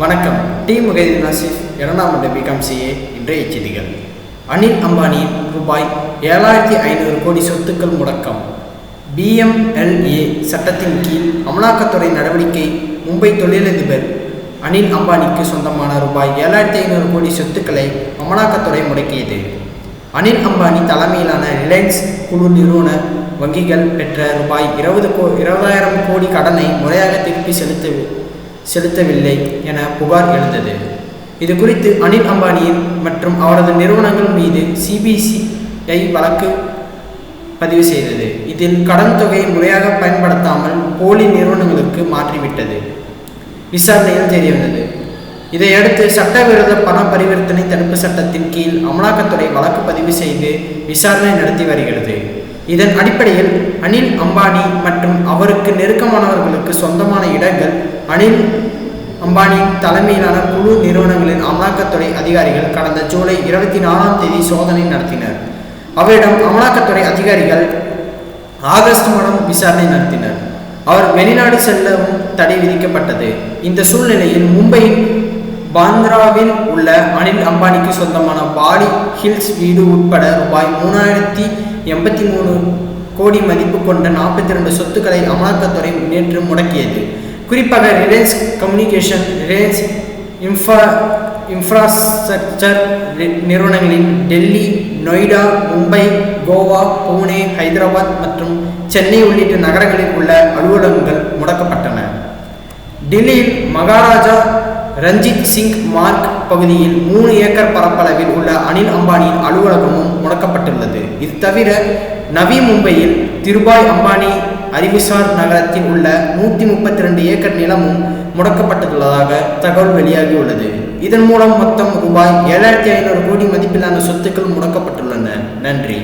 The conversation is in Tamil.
வணக்கம். டி. முகைதீன் நாசிஃப் இரண்டாம் ஆண்டு பிகாம் சிஏ இன்றைய செய்திகள். அனில் அம்பானியின் ரூபாய் ஏழாயிரத்தி ஐநூறு கோடி சொத்துக்கள் முடக்கம். பிஎம்எல்ஏ சட்டத்தின் கீழ் அமலாக்கத்துறை நடவடிக்கை மும்பை தொழிலதிபர் அனில் அம்பானிக்கு சொந்தமான ரூபாய் ஏழாயிரத்தி ஐநூறு கோடி சொத்துக்களை அமலாக்கத்துறை முடக்கியது. அனில் அம்பானி தலைமையிலான ரிலையன்ஸ் குழு நிறுவன வங்கிகள் பெற்ற ரூபாய் இருபது கோ இருபதாயிரம் கோடி கடனை முறையாக திருப்பி செலுத்த செலுத்தவில்லை என புகார் எழுந்தது. இது குறித்து அனில் அம்பானியின் மற்றும் அவரது நிறுவனங்கள் மீது சிபிசிஐ வழக்கு பதிவு செய்தது. இதில் கடன் தொகையை முறையாக பயன்படுத்தாமல் போலி நிறுவனங்களுக்கு மாற்றிவிட்டது. விசாரணையில் தெரியவந்தது. இதையடுத்து சட்டவிரோத பண பரிவர்த்தனை தடுப்பு சட்டத்தின் கீழ் அமலாக்கத்துறை வழக்கு பதிவு செய்து விசாரணை நடத்தி வருகிறது. இதன் அடிப்படையில் அனில் அம்பானி மற்றும் அவருக்கு நெருக்கமானவர்களுக்கு சொந்தமான இடங்கள் அனில் அம்பானி தலைமையிலான குழு நிறுவனங்களின் அமலாக்கத்துறை அதிகாரிகள் கடந்த ஜூலை இருபத்தி நாலாம் தேதி சோதனை நடத்தினர். அவரிடம் அமலாக்கத்துறை அதிகாரிகள் ஆகஸ்ட் மாதம் விசாரணை நடத்தினர். அவர் வெளிநாடு செல்லவும் தடை விதிக்கப்பட்டது. இந்த சூழ்நிலையில் மும்பையின் பாந்த்ராவில் உள்ள அனில் அம்பானிக்கு சொந்தமான பாலி ஹில்ஸ் வீடு உட்பட ரூபாய் மூணாயிரத்தி எண்பத்தி மூணு கோடி மதிப்பு கொண்ட நாற்பத்தி ரெண்டு சொத்துக்களை அமலாக்கத்துறை நேற்று முடக்கியது. குறிப்பாக Reliance communication Reliance infra infrastructure நிறுவனங்களின் டெல்லி நொய்டா மும்பை கோவா புனே ஹைதராபாத் மற்றும் சென்னை உள்ளிட்ட நகரங்களில் உள்ள அலுவலகங்கள் முடக்கப்பட்டன. டெல்லியில் மகாராஜா ரஞ்சித் சிங் மார்க் பகுதியில் மூணு ஏக்கர் பரப்பளவில் உள்ள அனில் அம்பானியின் அலுவலகமும் முடக்கப்பட்டுள்ளது. இது தவிர நவி மும்பையில் திருபாய் அம்பானி அறிவுசார் நகரத்தில் உள்ள நூற்றி முப்பத்தி ரெண்டு ஏக்கர் நிலமும் முடக்கப்பட்டுள்ளதாக தகவல் வெளியாகியுள்ளது. இதன் மூலம் மொத்தம் ரூபாய் ஏழாயிரத்தி ஐநூறு கோடி மதிப்பிலான சொத்துக்கள் முடக்கப்பட்டுள்ளன. நன்றி.